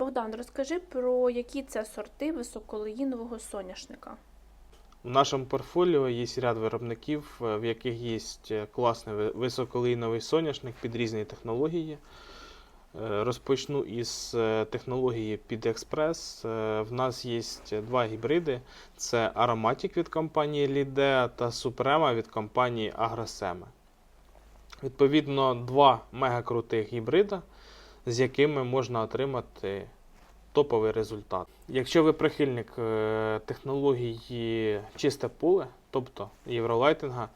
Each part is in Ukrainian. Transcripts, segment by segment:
Богдан, розкажи про які це сорти високолеїнового соняшника. В нашому портфоліо є ряд виробників, е, в яких є класний ви- високолейновий соняшник під різні технології. Е, Розпочну із е, технології під експрес. Е, В нас є два гібриди: це Aromatic від компанії Lidea та Suprema від компанії Agrosema. Відповідно, два мегакрутих гібрида, з якими можна отримати топовий результат. Якщо ви прихильник е, технології чисте поле, тобто євролайтинга, е,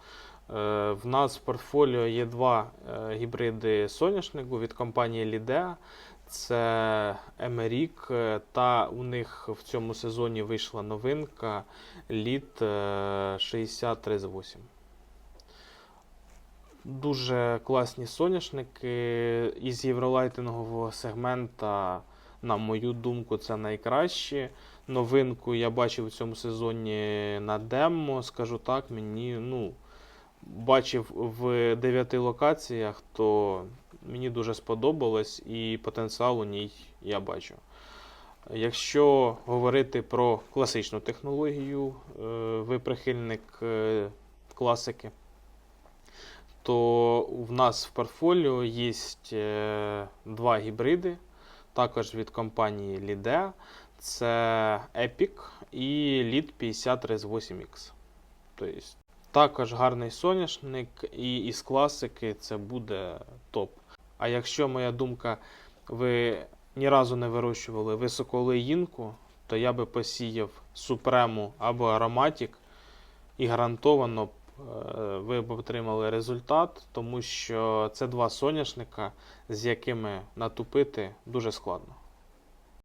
в нас в портфоліо є два е, гібриди соняшнику від компанії Lidea. Це Емерік, та у них в цьому сезоні вийшла новинка Літ 6308. Дуже класні соняшники із євролайтингового сегмента на мою думку, це найкраще. Новинку я бачив у цьому сезоні на демо, скажу так, мені ну, бачив в 9 локаціях, то мені дуже сподобалось і потенціал у ній я бачу. Якщо говорити про класичну технологію, е, ви прихильник е, класики, то в нас в портфоліо є е, два гібриди також від компанії Lidea. Це Epic і Lead 5038X. Тобто, також гарний соняшник, і із класики це буде топ. А якщо моя думка, ви ні разу не вирощували високолеїнку, то я би посіяв Supremu або Aromatic і гарантовано ви б отримали результат, тому що це два соняшника, з якими натупити дуже складно.